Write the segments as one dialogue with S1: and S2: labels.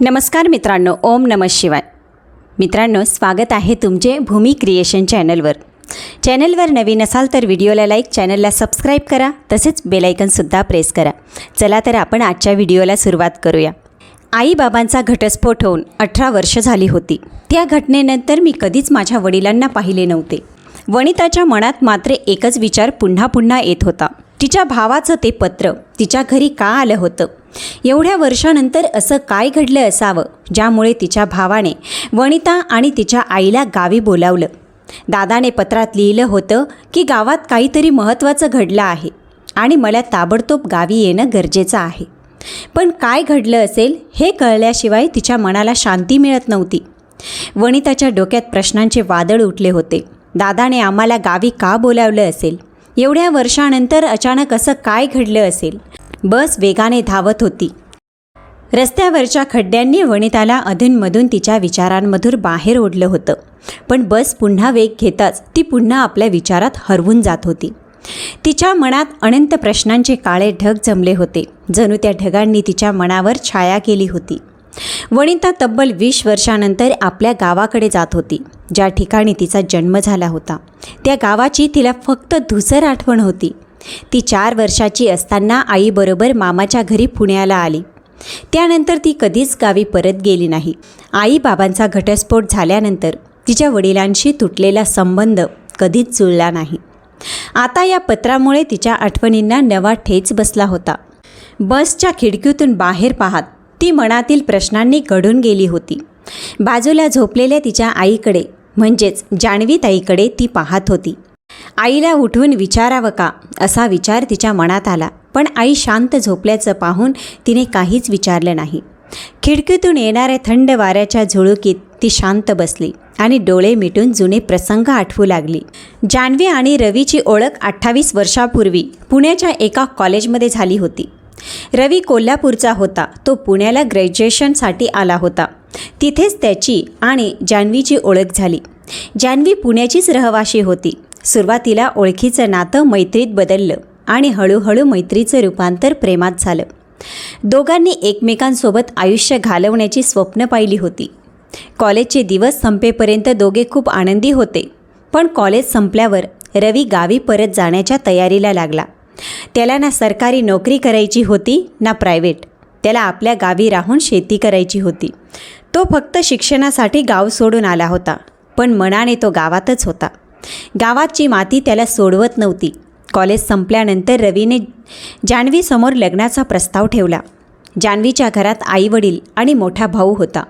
S1: नमस्कार मित्रांनो ओम नम शिवाय. मित्रांनो स्वागत आहे तुमचे भूमी क्रिएशन चॅनलवर चॅनलवर नवीन असाल तर व्हिडिओला लाईक चॅनलला सबस्क्राईब करा तसेच बेलायकनसुद्धा प्रेस करा. चला तर आपण आजच्या व्हिडिओला सुरुवात करूया. आईबाबांचा घटस्फोट होऊन अठरा वर्ष झाली होती. त्या घटनेनंतर मी कधीच माझ्या वडिलांना पाहिले नव्हते. वनिताच्या मनात मात्र एकच विचार पुन्हा पुन्हा येत होता. तिच्या भावाचं ते पत्र. तिच्या घरी का आलं होतं? एवढ्या वर्षानंतर असं काय घडलं असावं? ज्यामुळे तिच्या भावाने वनिता आणि तिच्या आईला गावी बोलावलं. दादाने पत्रात लिहिलं होतं की गावात काहीतरी महत्त्वाचं घडलं आहे आणि मला ताबडतोब गावी येणं गरजेचं आहे. पण काय घडलं असेल हे कळल्याशिवाय तिच्या मनाला शांती मिळत नव्हती. वनिताच्या डोक्यात प्रश्नांचे वादळ उठले होते. दादाने आम्हाला गावी का बोलावलं असेल? एवढ्या वर्षानंतर अचानक असं काय घडलं असेल? बस वेगाने धावत होती. रस्त्यावरच्या खड्ड्यांनी वनिताला अधूनमधून तिच्या विचारांमधून बाहेर ओढलं होतं. पण बस पुन्हा वेग घेताच ती पुन्हा आपल्या विचारात हरवून जात होती. तिच्या मनात अनंत प्रश्नांचे काळे ढग जमले होते. जणू त्या ढगांनी तिच्या मनावर छाया केली होती. वनिता तब्बल वीस वर्षानंतर आपल्या गावाकडे जात होती. ज्या ठिकाणी तिचा जन्म झाला होता त्या गावाची तिला फक्त धुसर आठवण होती. ती चार वर्षाची असताना आईबरोबर मामाच्या घरी पुण्याला आली. त्यानंतर ती कधीच गावी परत गेली नाही. आई बाबांचा घटस्फोट झाल्यानंतर तिच्या वडिलांशी तुटलेला संबंध कधीच जुळला नाही. आता या पत्रामुळे तिच्या आठवणींना नवा ठेच बसला होता. बसच्या खिडकीतून बाहेर पाहत ती मनातील प्रश्नांनी घडून गेली होती. बाजूला झोपलेल्या तिच्या आईकडे म्हणजेच जान्हवीताईकडे ती पाहत होती. आईला उठवून विचारावं का? असा विचार तिच्या मनात आला पण आई शांत झोपल्याचं पाहून तिने काहीच विचारलं नाही. खिडकीतून येणाऱ्या थंड वाऱ्याच्या झुळुकीत ती शांत बसली आणि डोळे मिटून जुने प्रसंग आठवू लागली. जान्हवी आणि रवीची ओळख अठ्ठावीस वर्षापूर्वी पुण्याच्या एका कॉलेजमध्ये झाली होती. रवी कोल्हापूरचा होता. तो पुण्याला ग्रॅज्युएशनसाठी आला होता. तिथेच त्याची आणि जान्हवीची ओळख झाली. जान्हवी पुण्याचीच रहवाशी होती. सुरुवातीला ओळखीचं नातं मैत्रीत बदललं आणि हळूहळू मैत्रीचं रूपांतर प्रेमात झालं. दोघांनी एकमेकांसोबत आयुष्य घालवण्याची स्वप्न पाहिली होती. कॉलेजचे दिवस संपेपर्यंत दोघे खूप आनंदी होते. पण कॉलेज संपल्यावर रवी गावी परत जाण्याच्या तयारीला लागला. त्याला ना सरकारी नोकरी करायची होती ना प्रायव्हेट. त्याला आपल्या गावी राहून शेती करायची होती. तो फक्त शिक्षणासाठी गाव सोडून आला होता पण मनाने तो गावातच होता. गावाची माती त्याला सोडवत नव्हती. कॉलेज संपल्यानंतर रवीने जान्हवीसमोर लग्नाचा प्रस्ताव ठेवला. जान्हवीच्या घरात आईवडील आणि मोठा भाऊ होता.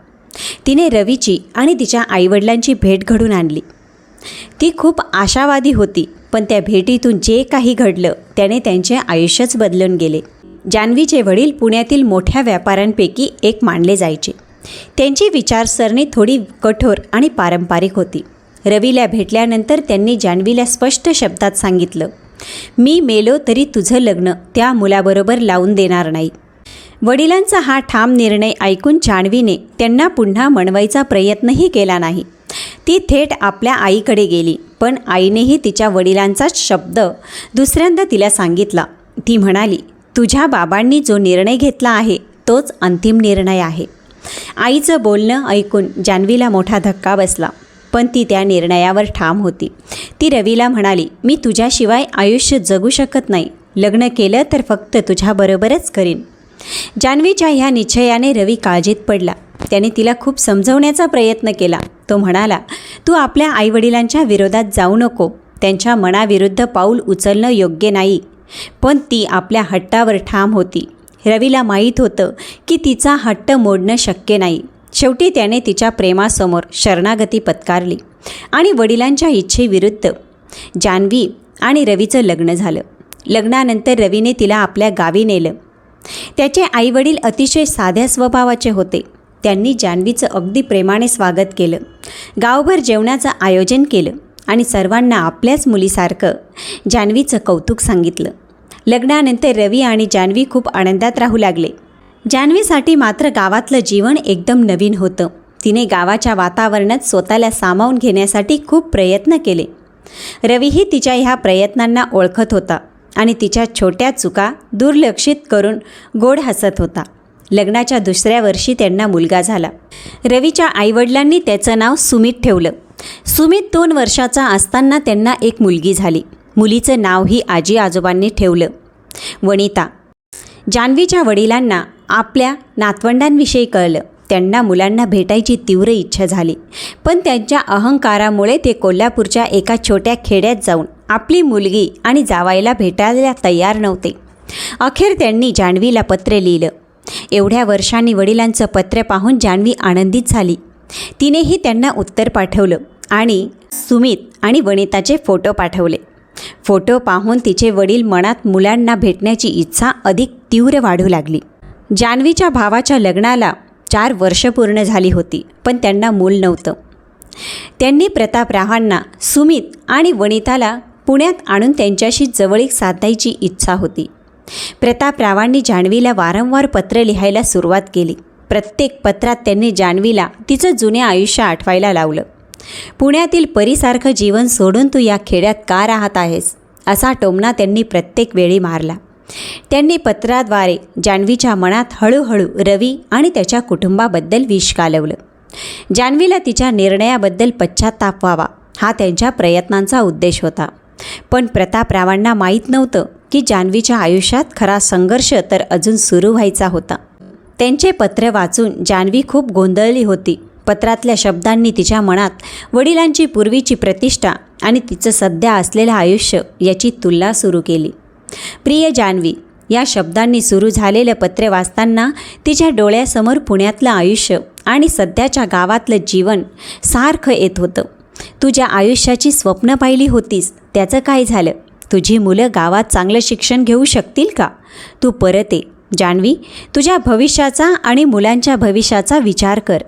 S1: तिने रवीची आणि तिच्या आईवडिलांची भेट घडून आणली. ती खूप आशावादी होती. पण त्या भेटीतून जे काही घडलं त्याने त्यांचे आयुष्यच बदलून गेले. जान्हवीचे वडील पुण्यातील मोठ्या व्यापाऱ्यांपैकी एक मानले जायचे. त्यांची विचारसरणी थोडी कठोर आणि पारंपरिक होती. रवीला भेटल्यानंतर त्यांनी जान्हवीला स्पष्ट शब्दात सांगितलं मी मेलो तरी तुझं लग्न त्या मुलाबरोबर लावून देणार नाही. वडिलांचा हा ठाम निर्णय ऐकून जान्हवीने त्यांना पुन्हा मनवायचा प्रयत्नही केला नाही. ती थेट आपल्या आईकडे गेली. पण आईनेही तिच्या वडिलांचाच शब्द दुसऱ्यांदा तिला सांगितला. ती म्हणाली तुझ्या बाबांनी जो निर्णय घेतला आहे तोच अंतिम निर्णय आहे. आईचं बोलणं ऐकून जान्हवीला मोठा धक्का बसला. पण ती त्या निर्णयावर ठाम होती. ती रवीला म्हणाली मी तुझ्याशिवाय आयुष्य जगू शकत नाही. लग्न केलं तर फक्त तुझ्याबरोबरच करीन. जान्हवीच्या ह्या निश्चयाने रवी काळजीत पडला. त्याने तिला खूप समजवण्याचा प्रयत्न केला. तो म्हणाला तू आपल्या आईवडिलांच्या विरोधात जाऊ नको. त्यांच्या मनाविरुद्ध पाऊल उचलणं योग्य नाही. पण ती आपल्या हट्टावर ठाम होती. रवीला माहीत होतं की तिचा हट्ट मोडणं शक्य नाही. शेवटी त्याने तिच्या प्रेमासमोर शरणागती पत्कारली आणि वडिलांच्या इच्छेविरुद्ध जान्हवी आणि रवीचं लग्न झालं. लग्नानंतर रवीने तिला आपल्या गावी नेलं. त्याचे आईवडील अतिशय साध्या स्वभावाचे होते. त्यांनी जान्हवीचं अगदी प्रेमाने स्वागत केलं. गावभर जेवणाचं आयोजन केलं आणि सर्वांना आपल्याच मुलीसारखं जान्हवीचं कौतुक सांगितलं. लग्नानंतर रवी आणि जान्हवी खूप आनंदात राहू लागले. जान्हवीसाठी मात्र गावातलं जीवन एकदम नवीन होतं. तिने गावाच्या वातावरणात स्वतःला सामावून घेण्यासाठी खूप प्रयत्न केले. रवीही तिच्या ह्या प्रयत्नांना ओळखत होता आणि तिच्या छोट्या चुका दुर्लक्षित करून गोड हसत होता. लग्नाच्या दुसऱ्या वर्षी त्यांना मुलगा झाला. रवीच्या आईवडिलांनी त्याचं नाव सुमित ठेवलं. सुमित दोन वर्षाचा असताना त्यांना एक मुलगी झाली. मुलीचं नावही आजी आजोबांनी ठेवलं. वनिता. जान्हवीच्या वडिलांना आपल्या नातवंडांविषयी कळलं. त्यांना मुलांना भेटायची तीव्र इच्छा झाली. पण त्यांच्या अहंकारामुळे ते कोल्हापूरच्या एका छोट्या खेड्यात जाऊन आपली मुलगी आणि जावायला भेटायला तयार नव्हते. अखेर त्यांनी जान्हवीला पत्र लिहिलं. एवढ्या वर्षांनी वडिलांचं पत्र पाहून जान्हवी आनंदित झाली. तिनेही त्यांना उत्तर पाठवलं आणि सुमित आणि वनिताचे फोटो पाठवले. फोटो पाहून तिचे वडील मनात मुलांना भेटण्याची इच्छा अधिक तीव्र वाढू लागली. जान्हवीच्या भावाच्या लग्नाला चार वर्ष पूर्ण झाली होती पण त्यांना मूल नव्हतं. त्यांनी प्रतापरावांना सुमित आणि वनिताला पुण्यात आणून त्यांच्याशी जवळीक साधायची इच्छा होती. प्रतापरावांनी जान्हवीला वारंवार पत्र लिहायला सुरुवात केली. प्रत्येक पत्रात त्यांनी जान्हवीला तिचं जुने आयुष्य आठवायला लावलं. पुण्यातील परीसारखं जीवन सोडून तू या खेड्यात का राहत आहेस? असा टोमणा त्यांनी प्रत्येक वेळी मारला. त्यांनी पत्राद्वारे जान्हवीच्या मनात हळूहळू रवी आणि त्याच्या कुटुंबाबद्दल विष कालवलं. जान्हवीला तिच्या निर्णयाबद्दल पश्चाताप व्हावा हा त्यांच्या प्रयत्नांचा उद्देश होता. पण प्रतापरावांना माहीत नव्हतं की जान्हवीच्या आयुष्यात खरा संघर्ष तर अजून सुरू व्हायचा होता. त्यांचे पत्र वाचून जान्हवी खूप गोंधळली होती. पत्रातल्या शब्दांनी तिच्या मनात वडिलांची पूर्वीची प्रतिष्ठा आणि तिचं सध्या असलेलं आयुष्य याची तुलना सुरू केली. प्रिय जान्हवी या शब्दांनी सुरू झालेलं पत्र वाचताना तिच्या डोळ्यासमोर पुण्यातलं आयुष्य आणि सध्याच्या गावातलं जीवन सारखं येत होतं. तू ज्या आयुष्याची स्वप्न पाहिली होतीस त्याचं काय झालं? तुझी मुलं गावात चांगलं शिक्षण घेऊ शकतील का? तू परत ये. जान्हवी तुझ्या भविष्याचा आणि मुलांच्या भविष्याचा विचार कर.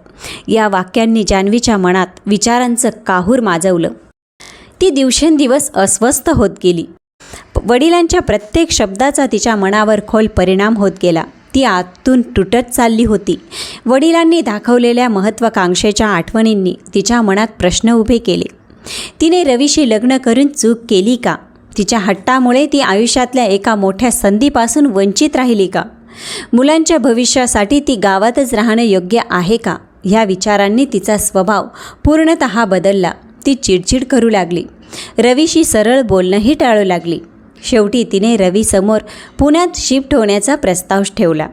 S1: या वाक्यांनी जान्हवीच्या मनात विचारांचं काहूर माजवलं. ती दिवसेंदिवस अस्वस्थ होत गेली. वडिलांच्या प्रत्येक शब्दाचा तिच्या मनावर खोल परिणाम होत गेला. ती आतून तुटत चालली होती. वडिलांनी दाखवलेल्या महत्त्वाकांक्षेच्या आठवणींनी तिच्या मनात प्रश्न उभे केले. तिने रवीशी लग्न करून चूक केली का? तिच्या हट्टामुळे ती आयुष्यातल्या एका मोठ्या संधीपासून वंचित राहिली का? मुलांच्या भविष्यासाठी ती गावातच राहणं योग्य आहे का? ह्या विचारांनी तिचा स्वभाव पूर्णत बदलला. ती चिडचिड करू लागली. रवीशी सरळ बोलणंही टाळू लागली. शेवटी तिने रवीसमोर पुण्यात शिफ्ट होण्याचा प्रस्ताव ठेवला.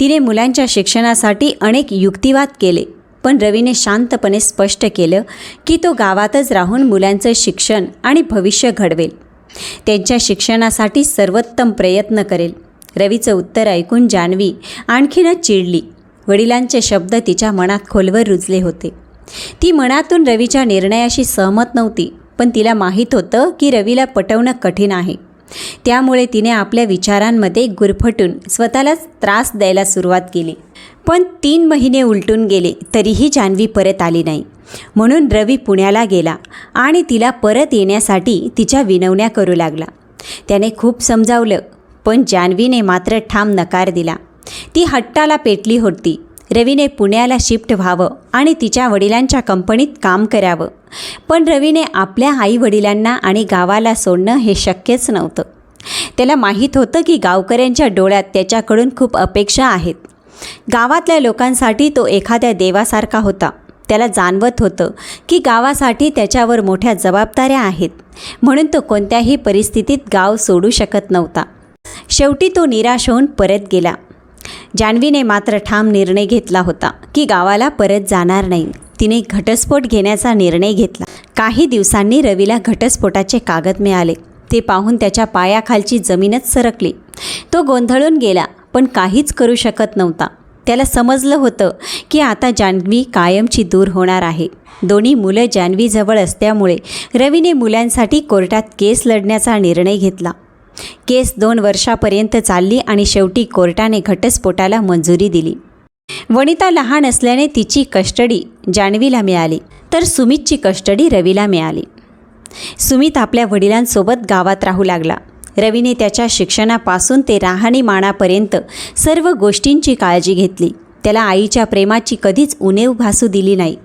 S1: तिने मुलांच्या शिक्षणासाठी अनेक युक्तिवाद केले पण रवीने शांतपणे स्पष्ट केलं की तो गावातच राहून मुलांचं शिक्षण आणि भविष्य घडवेल. त्यांच्या शिक्षणासाठी सर्वोत्तम प्रयत्न करेल. रवीचं उत्तर ऐकून जान्हवी आणखीनच चिडली. वडिलांचे शब्द तिच्या मनात खोलवर रुजले होते. ती मनातून रवीच्या निर्णयाशी सहमत नव्हती पण तिला माहीत होतं की रवीला पटवणं कठीण आहे. त्यामुळे तिने आपल्या विचारांमध्ये गुरफटून स्वतःलाच त्रास द्यायला सुरुवात केली. पण तीन महिने उलटून गेले तरीही जान्हवी परत आली नाही. म्हणून रवी पुण्याला गेला आणि तिला परत येण्यासाठी तिच्या विनवण्या करू लागला. त्याने खूप समजावलं पण जान्हवीने मात्र ठाम नकार दिला. ती हट्टाला पेटली होती. रवीने पुण्याला शिफ्ट व्हावं आणि तिच्या वडिलांच्या कंपनीत काम करावं. पण रवीने आपल्या आईवडिलांना आणि गावाला सोडणं हे शक्यच नव्हतं. त्याला माहीत होतं की गावकऱ्यांच्या डोळ्यात त्याच्याकडून खूप अपेक्षा आहेत. गावातल्या लोकांसाठी तो एखाद्या देवासारखा होता. त्याला जाणवत होतं की गावासाठी त्याच्यावर मोठ्या जबाबदाऱ्या आहेत. म्हणून तो कोणत्याही परिस्थितीत गाव सोडू शकत नव्हता. शेवटी तो निराश होऊन परत गेला. जान्हवीने मात्र ठाम निर्णय घेतला होता की गावाला परत जाणार नाही. तिने घटस्फोट घेण्याचा निर्णय घेतला. काही दिवसांनी रवीला घटस्फोटाचे कागद मिळाले. ते पाहून त्याच्या पायाखालची जमीनच सरकली. तो गोंधळून गेला पण काहीच करू शकत नव्हता. त्याला समजलं होतं की आता जान्हवी कायमची दूर होणार आहे. दोन्ही मुलं जान्हवीजवळ असल्यामुळे रवीने मुलांसाठी कोर्टात केस लढण्याचा निर्णय घेतला. केस दोन वर्षापर्यंत चालली आणि शेवटी कोर्टाने घटस्फोटाला मंजुरी दिली. वनिता लहान असल्याने तिची कस्टडी जान्हवीला मिळाली तर सुमितची कस्टडी रवीला मिळाली. सुमित आपल्या वडिलांसोबत गावात राहू लागला. रवीने त्याच्या शिक्षणापासून ते राहणीमानापर्यंत सर्व गोष्टींची काळजी घेतली. त्याला आईच्या प्रेमाची कधीच उणीव भासू दिली नाही.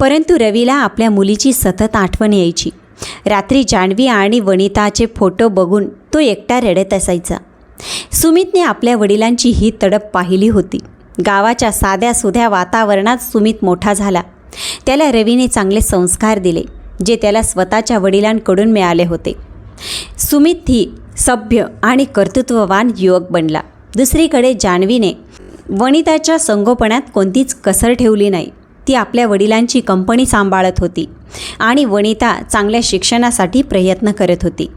S1: परंतु रवीला आपल्या मुलीची सतत आठवण यायची. रात्री जान्हवी आणि वनिताचे फोटो बघून तो एकटा रडत असायचा. सुमितने आपल्या वडिलांची ही तडप पाहिली होती. गावाच्या साध्या सुध्या वातावरणात सुमित मोठा झाला. त्याला रवीने चांगले संस्कार दिले जे त्याला स्वतःच्या वडिलांकडून मिळाले होते. सुमित ही सभ्य आणि कर्तृत्ववान युवक बनला. दुसरीकडे जान्हवीने वनिताच्या संगोपनात कोणतीच कसर ठेवली नाही. ती आपल्या वडिलांची कंपनी सांभाळत होती आणि वनिता चांगल्या शिक्षणासाठी प्रयत्न करत होती.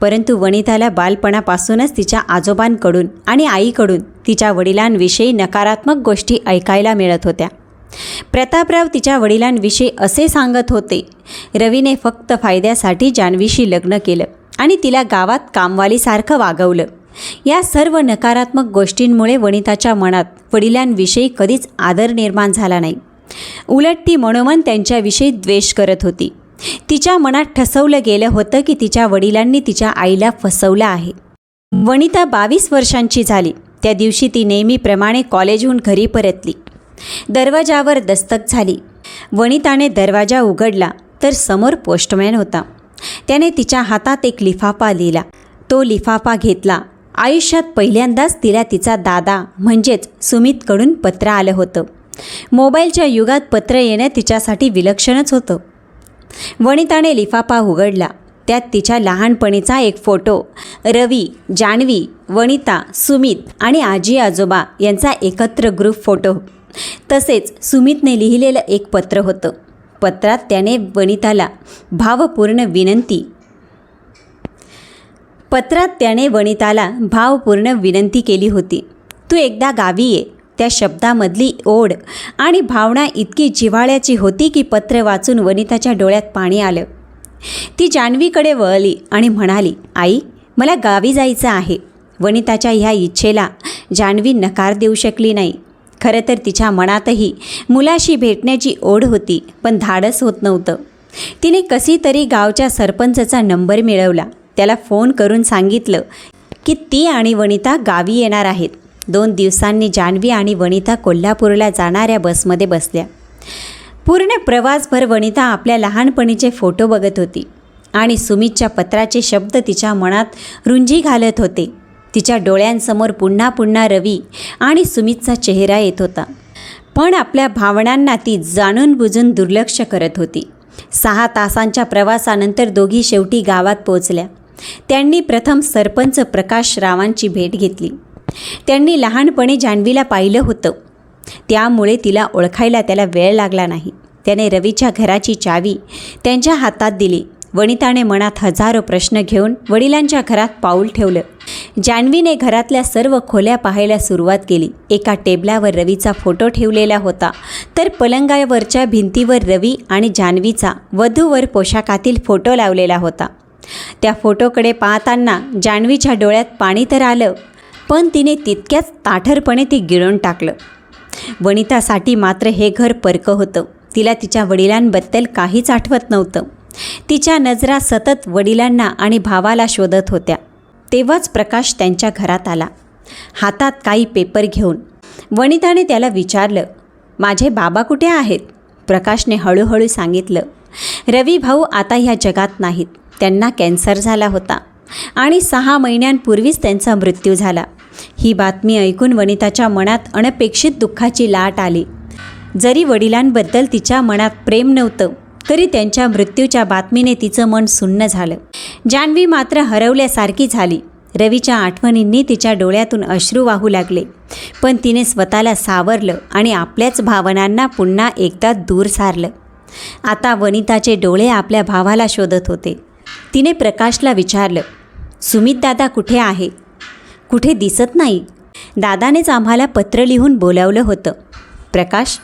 S1: परंतु वनिताला बालपणापासूनच तिच्या आजोबांकडून आणि आईकडून तिच्या वडिलांविषयी नकारात्मक गोष्टी ऐकायला मिळत होत्या. प्रतापराव तिच्या वडिलांविषयी असे सांगत होते रवीने फक्त फायद्यासाठी जान्हवीशी लग्न केलं. आणि तिला गावात कामवालीसारखं वागवलं. या सर्व नकारात्मक गोष्टींमुळे वनिताच्या मनात वडिलांविषयी कधीच आदर निर्माण झाला नाही. उलट ती मनोमन त्यांच्याविषयी द्वेष करत होती. तिच्या मनात ठसवलं गेलं होतं की तिच्या वडिलांनी तिच्या आईला फसवलं आहे. वनिता बावीस वर्षांची झाली. त्या दिवशी ती नेहमीप्रमाणे कॉलेजहून घरी परतली. दरवाजावर दस्तक झाली. वनिताने दरवाजा उघडला तर समोर पोस्टमॅन होता. त्याने तिच्या हातात एक लिफाफा लिहिला. तो लिफाफा घेतला. आयुष्यात पहिल्यांदाच तिला तिचा दादा म्हणजेच सुमितकडून पत्र आलं होतं. मोबाईलच्या युगात पत्र येणं तिच्यासाठी विलक्षणच होतं. वनिताने लिफाफा उघडला. त्यात तिच्या लहानपणीचा एक फोटो रवी जान्हवी वनिता सुमित आणि आजी आजोबा यांचा एकत्र ग्रुप फोटो. तसेच सुमितने लिहिलेलं एक पत्र होतं. पत्रात त्याने वनिताला भावपूर्ण विनंती. पत्रात त्याने वनिताला भावपूर्ण विनंती केली होती. तू एकदा गावी ये. त्या शब्दामधली ओढ आणि भावना इतकी जिव्हाळ्याची होती की पत्र वाचून वनिताच्या डोळ्यात पाणी आलं. ती जान्हवीकडे वळली आणि म्हणाली आई मला गावी जायचं आहे. वनिताच्या ह्या इच्छेला जान्हवी नकार देऊ शकली नाही. खरं तर तिच्या मनातही मुलाशी भेटण्याची ओढ होती पण धाडस होत नव्हतं. तिने कशी तरी गावच्या सरपंचचा नंबर मिळवला. त्याला फोन करून सांगितलं की ती आणि वनिता गावी येणार आहेत. दोन दिवसांनी जान्हवी आणि वनिता कोल्हापूरला जाणाऱ्या बसमध्ये बसल्या. पूर्ण प्रवासभर वनिता आपल्या लहानपणीचे फोटो बघत होती आणि सुमितच्या पत्राचे शब्द तिच्या मनात रुंजी घालत होते. तिच्या डोळ्यांसमोर पुन्हा पुन्हा रवी आणि सुमितचा चेहरा येत होता. पण आपल्या भावनांना ती जाणून बुजून दुर्लक्ष करत होती. सहा तासांच्या प्रवासानंतर दोघी शेवटी गावात पोचल्या त्यांनी प्रथम सरपंच प्रकाश रावांची भेट घेतली. त्यांनी लहानपणी जान्हवीला पाहिलं होतं. त्यामुळे तिला ओळखायला त्याला वेळ लागला नाही. त्याने रवीच्या घराची चावी त्यांच्या हातात दिली. वनिताने मनात हजारो प्रश्न घेऊन वडिलांच्या घरात पाऊल ठेवलं. जान्हवीने घरातल्या सर्व खोल्या पाहायला सुरुवात केली. एका टेबलावर रवीचा फोटो ठेवलेला होता. तर पलंगावरच्या भिंतीवर रवी आणि जान्हवीचा वधूवर पोशाखातील फोटो लावलेला होता. त्या फोटोकडे पाहताना जान्हवीच्या डोळ्यात पाणी तर आलं पण तिने तितक्याच ताठरपणे ते गिळून टाकलं. वनितासाठी मात्र हे घर परकं होतं. तिला तिच्या वडिलांबद्दल काहीच आठवत नव्हतं. तिच्या नजरा सतत वडिलांना आणि भावाला शोधत होत्या. तेव्हाच प्रकाश त्यांच्या घरात आला. हातात काही पेपर घेऊन वनिताने त्याला विचारलं माझे बाबा कुठे आहेत? प्रकाशने हळूहळू सांगितलं रवी भाऊ आता ह्या जगात नाहीत. त्यांना कॅन्सर झाला होता आणि सहा महिन्यांपूर्वीच त्यांचा मृत्यू झाला. ही बातमी ऐकून वनिताच्या मनात अनपेक्षित दुःखाची लाट आली. जरी वडिलांबद्दल तिच्या मनात प्रेम नव्हतं तरी त्यांच्या मृत्यूच्या बातमीने तिचं मन सुन्न झालं. जान्हवी मात्र हरवल्यासारखी झाली. रवीच्या आठवणींनी तिच्या डोळ्यातून अश्रू वाहू लागले. पण तिने स्वतःला सावरलं आणि आपल्याच भावनांना पुन्हा एकदा दूर सारलं. आता वनिताचे डोळे आपल्या भावाला शोधत होते. तिने प्रकाशला विचारलं सुमित दादा कुठे आहे? कुठे दिसत नाही? दादानेच आम्हाला पत्र लिहून बोलावलं होतं. प्रकाश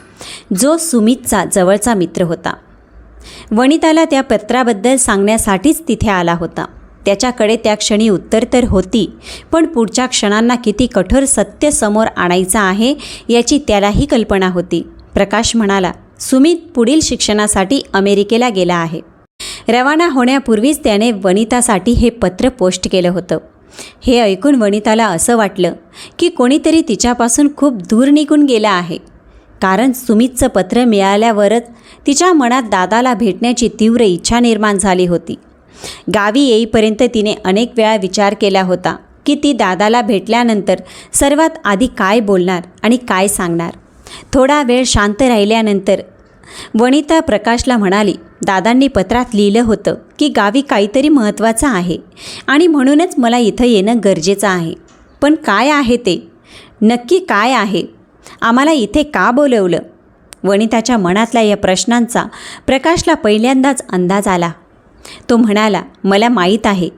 S1: जो सुमितचा जवळचा मित्र होता वनिताला त्या पत्राबद्दल सांगण्यासाठीच तिथे आला होता. त्याच्याकडे त्या क्षणी उत्तर तर होती पण पुढच्या क्षणांना किती कठोर सत्य समोर आणायचं आहे याची त्यालाही कल्पना होती. प्रकाश म्हणाला सुमित पुढील शिक्षणासाठी अमेरिकेला गेला आहे. रवाना होण्यापूर्वीच त्याने वनितासाठी हे पत्र पोस्ट केलं होतं. हे ऐकून वनिताला असं वाटलं की कोणीतरी तिच्यापासून खूप दूर निघून गेलं आहे. कारण सुमितचं पत्र मिळाल्यावरच तिच्या मनात दादाला भेटण्याची तीव्र इच्छा निर्माण झाली होती. गावी येईपर्यंत तिने अनेक वेळा विचार केला होता की ती दादाला भेटल्यानंतर सर्वात आधी काय बोलणार आणि काय सांगणार. थोडा वेळ शांत राहिल्यानंतर वनिता प्रकाशला म्हणाली दादांनी पत्रात लिहिलं होतं की गावी काहीतरी महत्त्वाचं आहे आणि म्हणूनच मला इथं येणं गरजेचं आहे. पण काय आहे ते? नक्की काय आहे? आम्हाला इथे का बोलवलं? वनिताच्या मनातल्या या प्रश्नांचा प्रकाशला पहिल्यांदाच अंदाज आला. तो म्हणाला मला माहीत आहे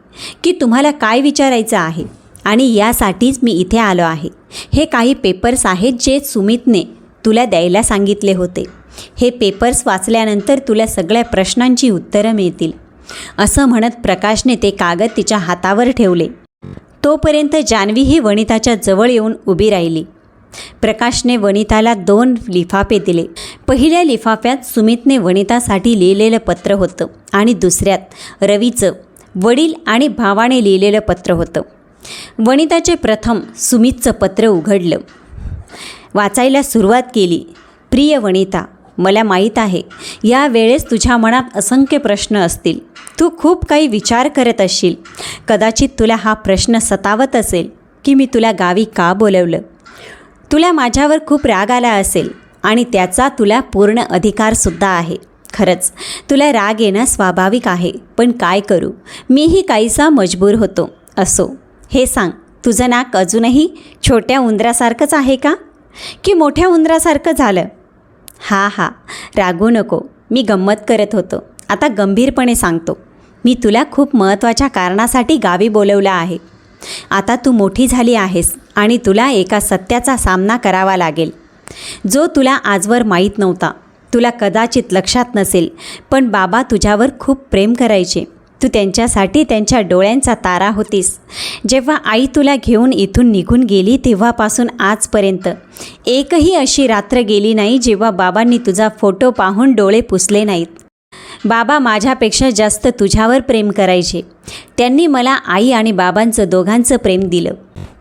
S1: की तुम्हाला काय विचारायचं आहे आणि यासाठीच मी इथे आलो आहे. हे काही पेपर्स आहेत जे सुमितने तुला द्यायला सांगितले होते. हे पेपर्स वाचल्यानंतर तुला सगळ्या प्रश्नांची उत्तरं मिळतील. असं म्हणत प्रकाशने ते कागद तिच्या हातावर ठेवले. तोपर्यंत जान्हवी ही वनिताच्या जवळ येऊन उभी राहिली. प्रकाशने वनिताला दोन लिफाफे दिले. पहिल्या लिफाफ्यात सुमितने वनितासाठी लिहिलेलं पत्र होतं आणि दुसऱ्यात रवीचं वडील आणि भावाने लिहिलेलं पत्र होतं. वनिताचे प्रथम सुमितचं पत्र उघडलं. वाचायला सुरुवात केली. प्रिय वनिता मला माहीत आहे या वेळेस तुझ्या मनात असंख्य प्रश्न असतील. तू खूप काही विचार करत असशील. कदाचित तुला हा प्रश्न सतावत असेल की मी तुला गावी का बोलवलं? तुला माझ्यावर खूप राग आला असेल आणि त्याचा तुला पूर्ण अधिकारसुद्धा आहे. खरंच तुला राग येणं स्वाभाविक आहे पण काय करू? मीही काहीसा मजबूर होतो. असो हे सांग तुझं नाक अजूनही छोट्या उंदरासारखंच आहे का? की मोठ्या उंदरासारखं झालं? हा हा रागू नको मी गंमत करत होतो. आता गंभीरपणे सांगतो मी तुला खूप महत्त्वाच्या कारणासाठी गावी बोलवलं आहे. आता तू मोठी झाली आहेस आणि तुला एका सत्याचा सामना करावा लागेल. जो तुला आजवर माहीत नव्हता. तुला कदाचित लक्षात नसेल पण बाबा तुझ्यावर खूप प्रेम करायचे. तू त्यांच्यासाठी त्यांच्या डोळ्यांचा तारा होतीस. जेव्हा आई तुला घेऊन इथून निघून गेली तेव्हापासून आजपर्यंत. एकही अशी रात्र गेली नाही जेव्हा बाबांनी तुझा फोटो पाहून डोळे पुसले नाहीत. बाबा माझ्यापेक्षा जास्त तुझ्यावर प्रेम करायचे. त्यांनी मला आई आणि बाबांचं दोघांचं प्रेम दिलं.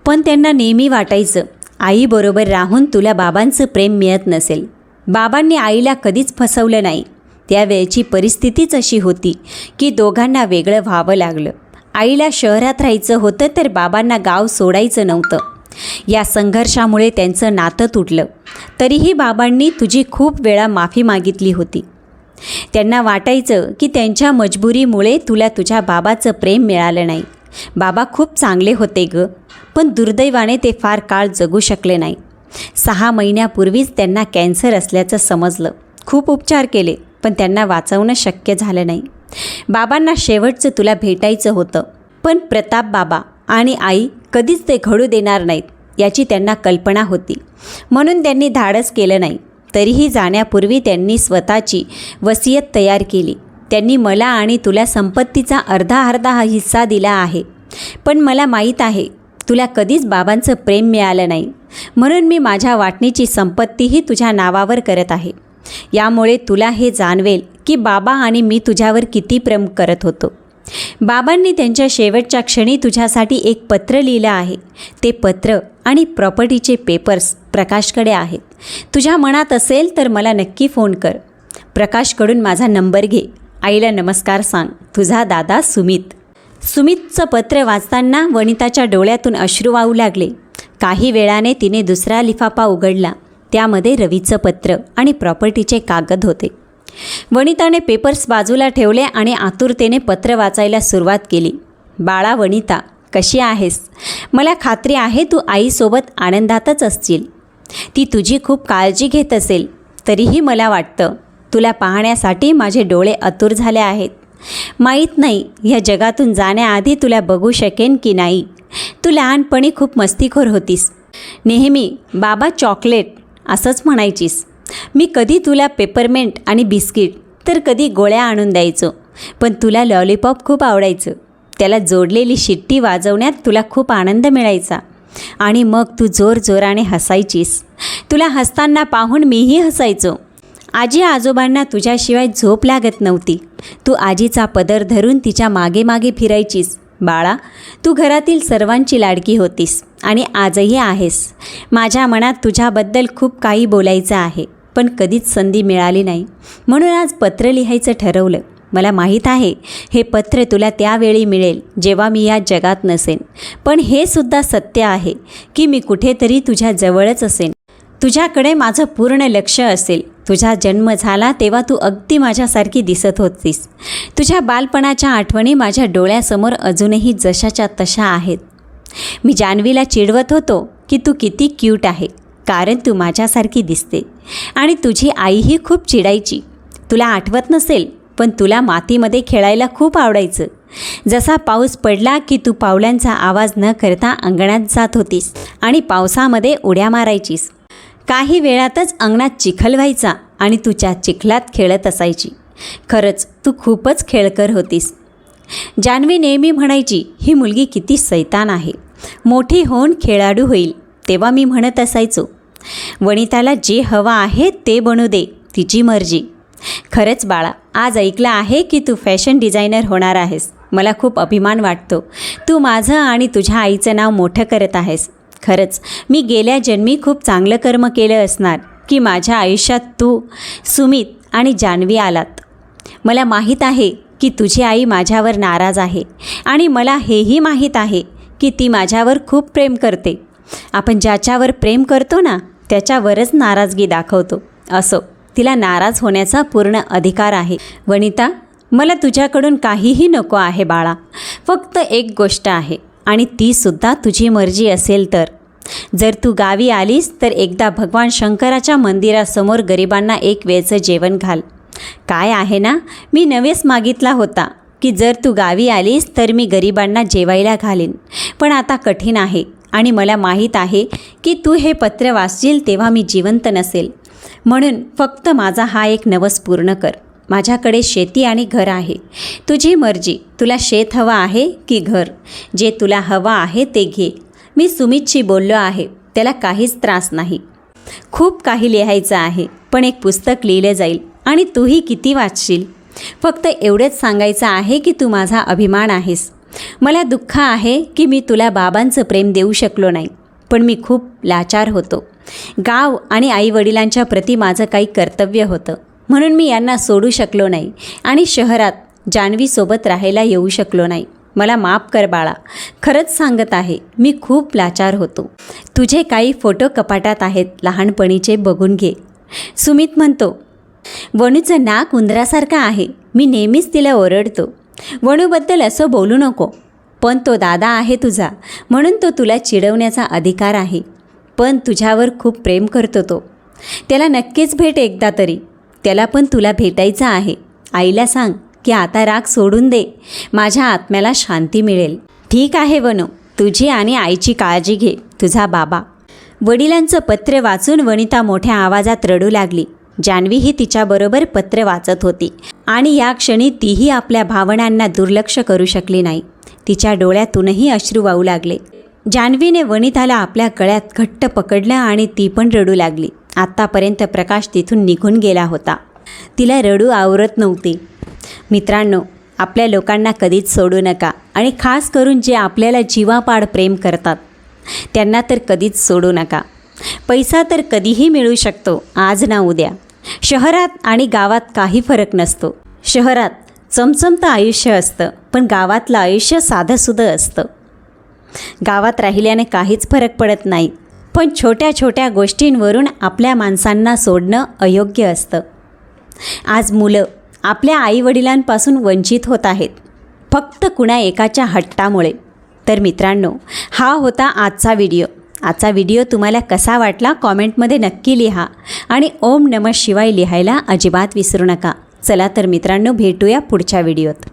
S1: पण त्यांना नेहमी वाटायचं आईबरोबर राहून तुला बाबांचं प्रेम मिळत नसेल. बाबांनी आईला कधीच फसवलं नाही. त्यावेळची परिस्थितीच अशी होती की दोघांना वेगळं व्हावं लागलं. आईला शहरात राहायचं होतं तर बाबांना गाव सोडायचं नव्हतं. या संघर्षामुळे त्यांचं नातं तुटलं. तरीही बाबांनी तुझी खूप वेळा माफी मागितली होती. त्यांना वाटायचं की त्यांच्या मजबुरीमुळे तुला तुझ्या बाबाचं प्रेम मिळालं नाही. बाबा खूप चांगले होते ग पण दुर्दैवाने ते फार काळ जगू शकले नाही. सहा महिन्यापूर्वीच त्यांना कॅन्सर असल्याचं समजलं. खूप उपचार केले पण त्यांना वाचवणं शक्य झालं नाही. बाबांना शेवटचं तुला भेटायचं होतं पण प्रताप बाबा आणि आई कधीच ते घडू देणार नाहीत याची त्यांना कल्पना होती. म्हणून त्यांनी धाडस केलं नाही तरीही जाण्यापूर्वी त्यांनी स्वतःची वसियत तयार केली. त्यांनी मला आणि तुला संपत्तीचा अर्धा अर्धा हा हिस्सा दिला आहे. पण मला माहीत आहे तुला कधीच बाबांचं प्रेम मिळालं नाही. म्हणून मी माझ्या वाटणीची संपत्तीही तुझ्या नावावर करत आहे. यामुळे तुला हे जाणवेल की बाबा आणि मी तुझ्यावर किती प्रेम करत होतो. बाबांनी त्यांच्या शेवटच्या क्षणी तुझ्यासाठी एक पत्र लिहिलं आहे. ते पत्र आणि प्रॉपर्टीचे पेपर्स प्रकाशकडे आहेत. तुझ्या मनात असेल तर मला नक्की फोन कर. प्रकाशकडून माझा नंबर घे. आईला नमस्कार सांग. तुझा दादा सुमित. सुमितचं पत्र वाचताना वनिताच्या डोळ्यातून अश्रू वाहू लागले. काही वेळाने तिने दुसरा लिफाफा उघडला. त्यामध्ये रवीचं पत्र आणि प्रॉपर्टीचे कागद होते. वनिताने पेपर्स बाजूला ठेवले आणि आतुरतेने पत्र वाचायला सुरुवात केली. बाळा वनिता कशी आहेस? मला खात्री आहे तू आईसोबत आनंदातच असशील. ती तुझी खूप काळजी घेत असेल तरीही मला वाटतं तुला पाहण्यासाठी माझे डोळे आतुर झाले आहेत. माहीत नाही ह्या जगातून जाण्याआधी तुला बघू शकेन की नाही. तू लहानपणी खूप मस्तीखोर होतीस. नेहमी बाबा चॉकलेट असंच म्हणायचीस. मी कधी तुला पेपरमेंट आणि बिस्किट तर कधी गोळ्या आणून द्यायचो पण तुला लॉलीपॉप खूप आवडायचं. त्याला जोडलेली शिट्टी वाजवण्यात तुला खूप आनंद मिळायचा. आणि मग तू जोर जोराने हसायचीस. तुला हसताना पाहून मीही हसायचो. आजी आजोबांना तुझ्याशिवाय झोप लागत नव्हती. तू आजीचा पदर धरून तिच्यामागे मागे फिरायचीस. बाळा तू घरातील सर्वांची लाडकी होतीस आणि आजही आहेस. माझ्या मनात तुझ्याबद्दल खूप काही बोलायचं आहे पण कधीच संधी मिळाली नाही. म्हणून आज पत्र लिहायचं ठरवलं. मला माहीत आहे हे पत्र तुला त्यावेळी मिळेल जेव्हा मी या जगात नसेन. पण हे सुद्धा सत्य आहे की मी कुठेतरी तुझ्या जवळच असेन. तुझ्याकडे माझं पूर्ण लक्ष असेल. तुझा जन्म झाला तेव्हा तू अगदी माझ्यासारखी दिसत होतीस. तुझ्या बालपणाच्या आठवणी माझ्या डोळ्यासमोर अजूनही जशाच्या तशा आहेत. मी जान्हवीला चिडवत होतो की तू किती क्यूट आहे कारण तू माझ्यासारखी दिसते. आणि तुझी आईही खूप चिडायची. तुला आठवत नसेल पण तुला मातीमध्ये खेळायला खूप आवडायचं. जसा पाऊस पडला की तू पावलांचा आवाज न करता अंगणात जात होतीस आणि पावसामध्ये उड्या मारायचीस. काही वेळातच अंगणात चिखल व्हायचा आणि तुझ्या चिखलात खेळत असायची. खरंच तू खूपच खेळकर होतीस. जान्हवी नेहमी म्हणायची ही मुलगी किती सैतान आहे. मोठी होऊन खेळाडू होईल तेव्हा मी म्हणत असायचो. वनिताला जे हवं आहे ते बनू दे तिची मर्जी. खरंच बाळा आज ऐकलं आहे की तू फॅशन डिझायनर होणार आहेस. मला खूप अभिमान वाटतो. तू माझं आणि तुझ्या आईचं नाव मोठं करत आहेस. खरंच मी गेल्या जन्मी खूप चांगलं कर्म केलं असणार की माझ्या आयुष्यात तू सुमित आणि जान्हवी आलात. मला माहीत आहे की तुझी आई माझ्यावर नाराज आहे आणि मला हेही माहीत आहे की ती माझ्यावर खूप प्रेम करते. आपण ज्याच्यावर प्रेम करतो ना त्याच्यावरच नाराजगी दाखवतो. असो तिला नाराज होण्याचा पूर्ण अधिकार आहे. वनिता मला तुझ्याकडून काहीही नको आहे बाळा. फक्त एक गोष्ट आहे. आणि तीसुद्धा तुझी मर्जी असेल तर. जर तू गावी आलीस तर एकदा भगवान शंकराच्या मंदिरासमोर गरिबांना एक वेळचं जेवण घाल. काय आहे ना? मी नवेच मागितला होता की जर तू गावी आलीस तर मी गरिबांना जेवायला घालीन. पण आता कठीण आहे आणि मला माहीत आहे की तू हे पत्र वाचशील तेव्हा मी जिवंत नसेल. म्हणून फक्त माझा हा एक नवस पूर्ण कर. माझ्याकडे शेती आणि घर आहे. तुझी मर्जी. तुला शेत हवं आहे की घर? जे तुला हवं आहे ते घे. मी सुमितशी बोललो आहे. त्याला काहीच त्रास नाही. खूप काही लिहायचं आहे पण एक पुस्तक लिहिलं जाईल. आणि तूही किती वाचशील? फक्त एवढंच सांगायचं आहे की तू माझा अभिमान आहेस. मला दुःख आहे की मी तुला बाबांचं प्रेम देऊ शकलो नाही. पण मी खूप लाचार होतो. गाव आणि आईवडिलांच्या प्रती माझं काही कर्तव्य होतं. म्हणून मी यांना सोडू शकलो नाही आणि शहरात जान्हवीसोबत राहायला येऊ शकलो नाही. मला माफ कर बाळा. खरंच सांगत आहे मी खूप लाचार होतो. तुझे काही फोटो कपाटात आहेत लहानपणीचे बघून घे. सुमित म्हणतो वणूचं नाक उंदरासारखं आहे. मी नेहमीच तिला ओरडतो. वणूबद्दल असं बोलू नको. पण तो दादा आहे तुझा. म्हणून तो तुला चिडवण्याचा अधिकार आहे. पण तुझ्यावर खूप प्रेम करतो तो. त्याला नक्कीच भेट एकदा तरी. त्याला पण तुला भेटायचं आहे. आईला सांग की आता राग सोडून दे. माझ्या आत्म्याला शांती मिळेल. ठीक आहे वनू. तुझी आणि आईची काळजी घे. तुझा बाबा. वडिलांचं पत्र वाचून वनिता मोठ्या आवाजात रडू लागली. जान्हवीही तिच्याबरोबर पत्र वाचत होती. आणि या क्षणी तीही आपल्या भावनांना दुर्लक्ष करू शकली नाही. तिच्या डोळ्यातूनही अश्रू वाहू लागले. जान्हवीने वनिताला आपल्या गळ्यात घट्ट पकडलं आणि ती पण रडू लागली. आत्तापर्यंत प्रकाश तिथून निघून गेला होता. तिला रडू आवरत नव्हती. मित्रांनो आपल्या लोकांना कधीच सोडू नका आणि खास करून जे आपल्याला जीवापाड प्रेम करतात त्यांना तर कधीच सोडू नका. पैसा तर कधीही मिळू शकतो आज ना उद्या. शहरात आणि गावात काही फरक नसतो. शहरात चमचमतं आयुष्य असतं पण गावातलं आयुष्य साधंसुधं असतं. गावात राहिल्याने काहीच फरक पडत नाही. पण छोट्या छोट्या गोष्टींवरून आपल्या माणसांना सोडणं अयोग्य असतं. आज मुलं आपल्या आईवडिलांपासून वंचित होत आहेत. फक्त कुणा एकाच्या हट्टामुळे. तर मित्रांनो हा होता आजचा व्हिडिओ. आजचा व्हिडिओ तुम्हाला कसा वाटला कॉमेंटमध्ये नक्की लिहा आणि ओम नमः शिवाय लिहायला अजिबात विसरू नका. चला तर मित्रांनो भेटूया पुढच्या व्हिडिओत.